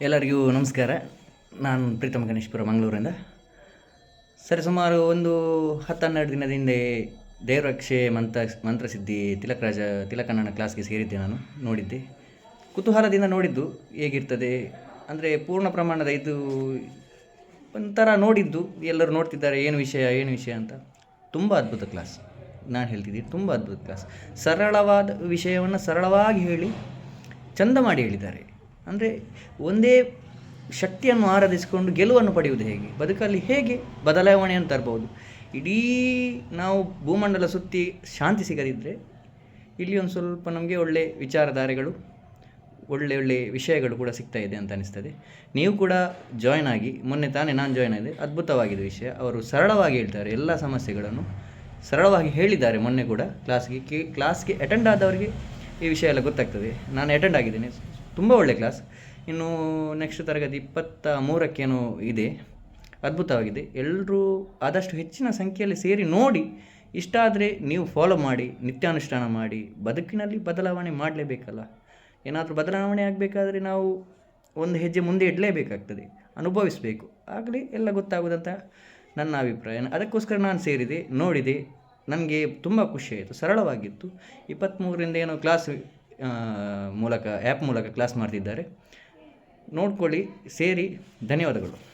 ಎಲ್ಲರಿಗೂ ನಮಸ್ಕಾರ. ನಾನು ಪ್ರೀತಮ್ ಗಣೇಶ್ಪುರ, ಮಂಗಳೂರಿಂದ. ಸರಿ, ಸುಮಾರು ಒಂದು ಹತ್ತೆರಡು ದಿನದ ಹಿಂದೆ ದೇವರಕ್ಷೆ ಮಂತ್ರ, ಮಂತ್ರಸಿದ್ಧಿ ತಿಲಕರಾಜ, ತಿಲಕಣ್ಣನ ಕ್ಲಾಸ್ಗೆ ಸೇರಿದ್ದೆ ನಾನು, ನೋಡಿದ್ದೆ. ಕುತೂಹಲದಿಂದ ನೋಡಿದ್ದು ಹೇಗಿರ್ತದೆ ಅಂದರೆ ಪೂರ್ಣ ಪ್ರಮಾಣದ ಇದು ಒಂಥರ ನೋಡಿದ್ದು, ಎಲ್ಲರೂ ನೋಡ್ತಿದ್ದಾರೆ, ಏನು ವಿಷಯ ಏನು ವಿಷಯ ಅಂತ. ತುಂಬ ಅದ್ಭುತ ಕ್ಲಾಸ್ ನಾನು ಹೇಳ್ತಿದ್ದೀನಿ ತುಂಬ ಅದ್ಭುತ ಕ್ಲಾಸ್ ಸರಳವಾದ ವಿಷಯವನ್ನು ಸರಳವಾಗಿ ಹೇಳಿ, ಚಂದ ಮಾಡಿ ಹೇಳಿದ್ದಾರೆ. ಅಂದರೆ ಒಂದೇ ಶಕ್ತಿಯನ್ನು ಆರಾಧಿಸಿಕೊಂಡು ಗೆಲುವನ್ನು ಪಡೆಯುವುದು ಹೇಗೆ? ಬದುಕಲ್ಲಿ ಹೇಗೆ ಬದಲಾವಣೆಯನ್ನು ತರ್ಬೋದು ಇಡೀ ನಾವು ಭೂಮಂಡಲ ಸುತ್ತಿ ಶಾಂತಿ ಸಿಗದಿದ್ದರೆ ಇಲ್ಲಿ ಒಂದು ಸ್ವಲ್ಪ ನಮಗೆ ಒಳ್ಳೆ ವಿಚಾರಧಾರೆಗಳು, ಒಳ್ಳೆ ಒಳ್ಳೆ ವಿಷಯಗಳು ಕೂಡ ಸಿಗ್ತಾ ಇದೆ ಅಂತ ಅನಿಸ್ತದೆ. ನೀವು ಕೂಡ ಜಾಯ್ನ್ ಆಗಿ, ಮೊನ್ನೆ ತಾನೇ ನಾನು ಜಾಯ್ನ್ ಆಗಿದೆ ಅದ್ಭುತವಾಗಿದೆ ವಿಷಯ. ಅವರು ಸರಳವಾಗಿ ಹೇಳ್ತಾರೆ, ಎಲ್ಲ ಸಮಸ್ಯೆಗಳನ್ನು ಸರಳವಾಗಿ ಹೇಳಿದ್ದಾರೆ ಮೊನ್ನೆ ಕೂಡ ಕ್ಲಾಸ್ಗೆ ಕೇ ಕ್ಲಾಸ್ಗೆ ಅಟೆಂಡ್ ಆದವರಿಗೆ ಈ ವಿಷಯ ಎಲ್ಲ ಗೊತ್ತಾಗ್ತದೆ. ನಾನು ಅಟೆಂಡ್ ಆಗಿದ್ದೇನೆ. ತುಂಬ ಒಳ್ಳೆ ಕ್ಲಾಸ್ ಇನ್ನು ನೆಕ್ಸ್ಟ್ ತರಗತಿ ಇಪ್ಪತ್ತ ಮೂರಕ್ಕೇನೋ ಇದೆ. ಅದ್ಭುತವಾಗಿದೆ. ಎಲ್ಲರೂ ಆದಷ್ಟು ಹೆಚ್ಚಿನ ಸಂಖ್ಯೆಯಲ್ಲಿ ಸೇರಿ ನೋಡಿ, ಇಷ್ಟ ಆದರೆ ನೀವು ಫಾಲೋ ಮಾಡಿ, ನಿತ್ಯಾನುಷ್ಠಾನ ಮಾಡಿ, ಬದುಕಿನಲ್ಲಿ ಬದಲಾವಣೆ ಮಾಡಲೇಬೇಕಲ್ಲ. ಏನಾದರೂ ಬದಲಾವಣೆ ಆಗಬೇಕಾದ್ರೆ ನಾವು ಒಂದು ಹೆಜ್ಜೆ ಮುಂದೆ ಇಡಲೇಬೇಕಾಗ್ತದೆ. ಅನುಭವಿಸಬೇಕು. ಆಗಲೇ, ಎಲ್ಲ ಗೊತ್ತಾಗೋದಂತ ನನ್ನ ಅಭಿಪ್ರಾಯ. ಅದಕ್ಕೋಸ್ಕರ ನಾನು ಸೇರಿದೆ, ನೋಡಿದೆ. ನನಗೆ ತುಂಬ ಖುಷಿಯಾಯಿತು, ಸರಳವಾಗಿತ್ತು. ಇಪ್ಪತ್ತ್ಮೂರರಿಂದ ಏನೋ ಕ್ಲಾಸ್ ಮೂಲಕ ಆ್ಯಪ್ ಮೂಲಕ ಕ್ಲಾಸ್ ಮಾಡ್ತಿದ್ದಾರೆ. ನೋಡ್ಕೊಳ್ಳಿ ಸೇರಿ ಧನ್ಯವಾದಗಳು.